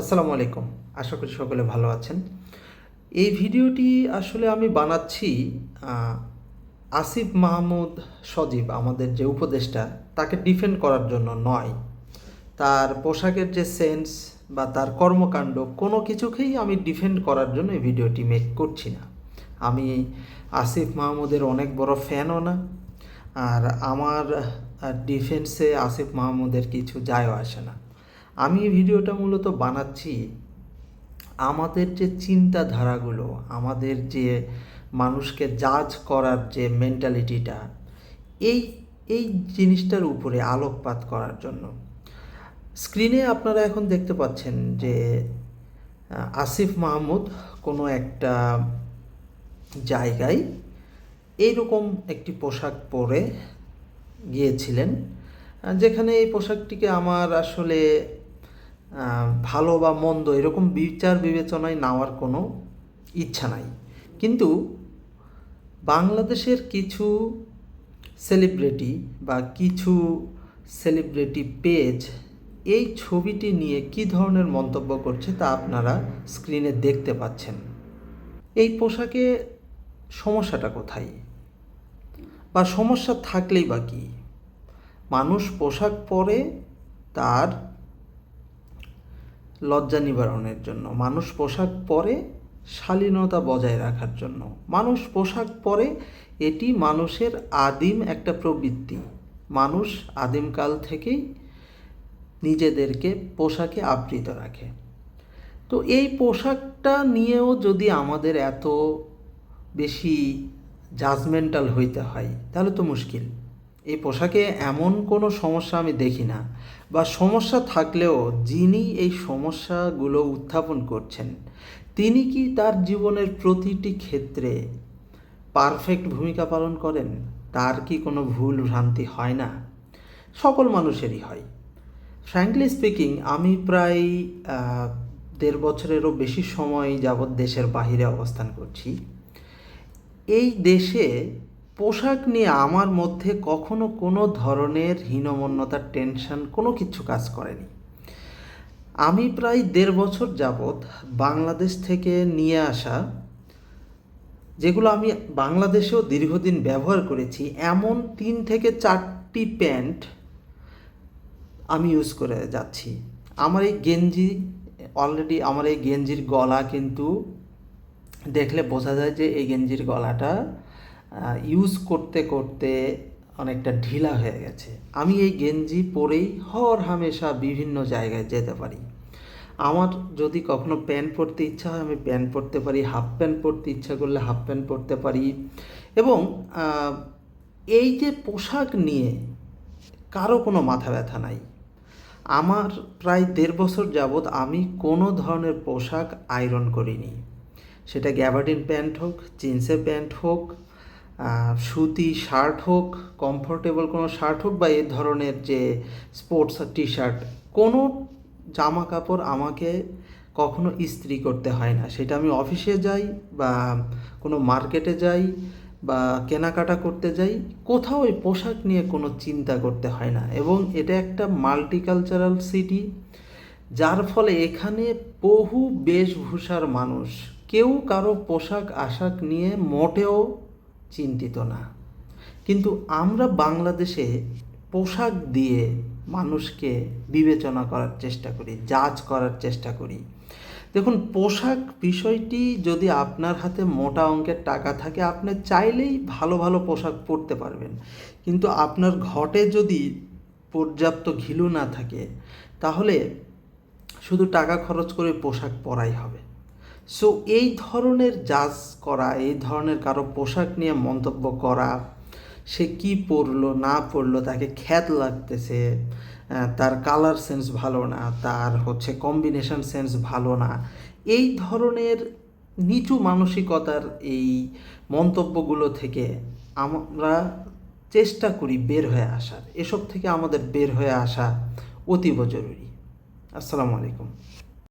আসসালামু আলাইকুম। আশা করি সকলে ভালো আছেন। এই ভিডিওটি আসলে আমি বানাচ্ছি আসিফ মাহমুদ সজীব, আমাদের যে উপদেষ্টা, তাকে ডিফেন্ড করার জন্য নয়। তার পোশাকের যে সেন্স বা তার কর্মকাণ্ড, কোনো কিছুকেই আমি ডিফেন্ড করার জন্য এই ভিডিওটি মেক করছি না। আমি আসিফ মাহমুদের অনেক বড় ফ্যানও না। আর আমার ডিফেন্সে আসিফ মাহমুদের কিছু যায়ও আসে না। আমি এই ভিডিওটা মূলত বানাচ্ছি আমাদের যে চিন্তাধারাগুলো, আমাদের যে মানুষকে জাজ করার যে মেন্টালিটিটা এই এই জিনিসটার উপরে আলোকপাত করার জন্য। স্ক্রিনে আপনারা এখন দেখতে পাচ্ছেন যে আসিফ মাহমুদ কোনো একটা জায়গায় এইরকম একটি পোশাক পরে গিয়েছিলেন যেখানে এই পোশাকটিকে আমার আসলে ভালো বা মন্দ, এরকম বিচার বিবেচনায় নেওয়ার কোনো ইচ্ছা নাই। কিন্তু বাংলাদেশের কিছু সেলিব্রিটি বা কিছু সেলিব্রিটি পেজ এই ছবিটি নিয়ে কী ধরনের মন্তব্য করছে তা আপনারা স্ক্রিনে দেখতে পাচ্ছেন। এই পোশাকে সমস্যাটা কোথায়? বা সমস্যা থাকলেই বা কী? মানুষ পোশাক পরে তার লজ্জা নিবারণের জন্য। মানুষ পোশাক পরে শালীনতা বজায় রাখার জন্য। মানুষ পোশাক পরে, এটি মানুষের আদিম একটা প্রবৃত্তি। মানুষ আদিমকাল থেকেই নিজেদেরকে পোশাকে আবৃত রাখে। তো এই পোশাকটা নিয়েও যদি আমাদের এত বেশি জাজমেন্টাল হইতে হয়, তাহলে তো মুশকিল। এই পোশাকে এমন কোনো সমস্যা আমি দেখি না বা সমস্যা থাকলেও যিনি এই সমস্যাগুলো উত্থাপন করছেন, তিনি কি তার জীবনের প্রতিটি ক্ষেত্রে পারফেক্ট ভূমিকা পালন করেন? তার কি কোনো ভুল ভ্রান্তি হয় না? সকল মানুষেরই হয়। ফ্র্যাঙ্কলি স্পিকিং আমি প্রায় দেড় বছরেরও বেশি সময় যাবৎ দেশের বাহিরে অবস্থান করছি। এই দেশে পোশাক নিয়ে আমার মধ্যে কখনো কোনো ধরনের হীনমন্যতার টেনশন কোনো কিছু কাজ করেনি। আমি প্রায় দেড় বছর যাবৎ বাংলাদেশ থেকে নিয়ে আসা, যেগুলো আমি বাংলাদেশেও দীর্ঘদিন ব্যবহার করেছি, এমন তিন থেকে চারটি প্যান্ট আমি ইউজ করে যাচ্ছি। আমার এই গেঞ্জি অলরেডি আমার এই গেঞ্জির গলা কিন্তু দেখলে বোঝা যায় যে এই গেঞ্জির গলাটা ইউজ করতে করতে অনেকটা ঢিলা হয়ে গেছে। আমি এই গেঞ্জি পরেই হর হামেশা বিভিন্ন জায়গায় যেতে পারি। আমার যদি কখনো প্যান্ট পরতে ইচ্ছা হয়, আমি প্যান্ট পরতে পারি হাফ প্যান্ট পরতে ইচ্ছা করলে হাফ প্যান্ট পরতে পারি। এবং এই যে পোশাক নিয়ে কারও কোনো মাথা ব্যথা নাই। আমার প্রায় দেড় বছর যাবৎ আমি কোনো ধরনের পোশাক আয়রন করিনি। সেটা গ্যাবার্ডিন প্যান্ট হোক জিন্সের প্যান্ট হোক সুতি শার্ট হোক কমফোর্টেবল কোনো শার্ট হোক বা এই ধরনের যে স্পোর্টস টি শার্ট কোনো জামা কাপড় আমাকে কখনো ইস্ত্রি করতে হয় না। সেটা আমি অফিসে যাই বা কোনো মার্কেটে যাই বা কেনাকাটা করতে যাই, কোথাও ওই পোশাক নিয়ে কোনো চিন্তা করতে হয় না। এবং এটা একটা মাল্টিকালচারাল সিটি যার ফলে এখানে বহু বেশভূষার মানুষ, কেউ কারও পোশাক, আশাক নিয়ে মোটেও চিন্তিত না। কিন্তু আমরা বাংলাদেশে পোশাক দিয়ে মানুষকে বিবেচনা করার চেষ্টা করি জাজ করার চেষ্টা করি। দেখুন, পোশাক বিষয়টি যদি আপনার হাতে মোটা অঙ্কের টাকা থাকে, আপনি চাইলেই ভালো ভালো পোশাক পরতে পারবেন। কিন্তু আপনার ঘটে যদি পর্যাপ্ত ঘিলু না থাকে, তাহলে শুধু টাকা খরচ করে পোশাক পরাই হবে। সো এই ধরনের জাজ করা, এই ধরনের কারও পোশাক নিয়ে মন্তব্য করা, সে কি পরলো, না পরলো, তাকে খ্যাত লাগতেছে তার কালার সেন্স ভালো না, তার হচ্ছে কম্বিনেশন সেন্স ভালো না, এই ধরনের নিচু মানসিকতার এই মন্তব্যগুলো থেকে আমরা চেষ্টা করি বের হয়ে আসার। এসব থেকে আমাদের বের হয়ে আসা অতীব জরুরি। আসসালামু আলাইকুম।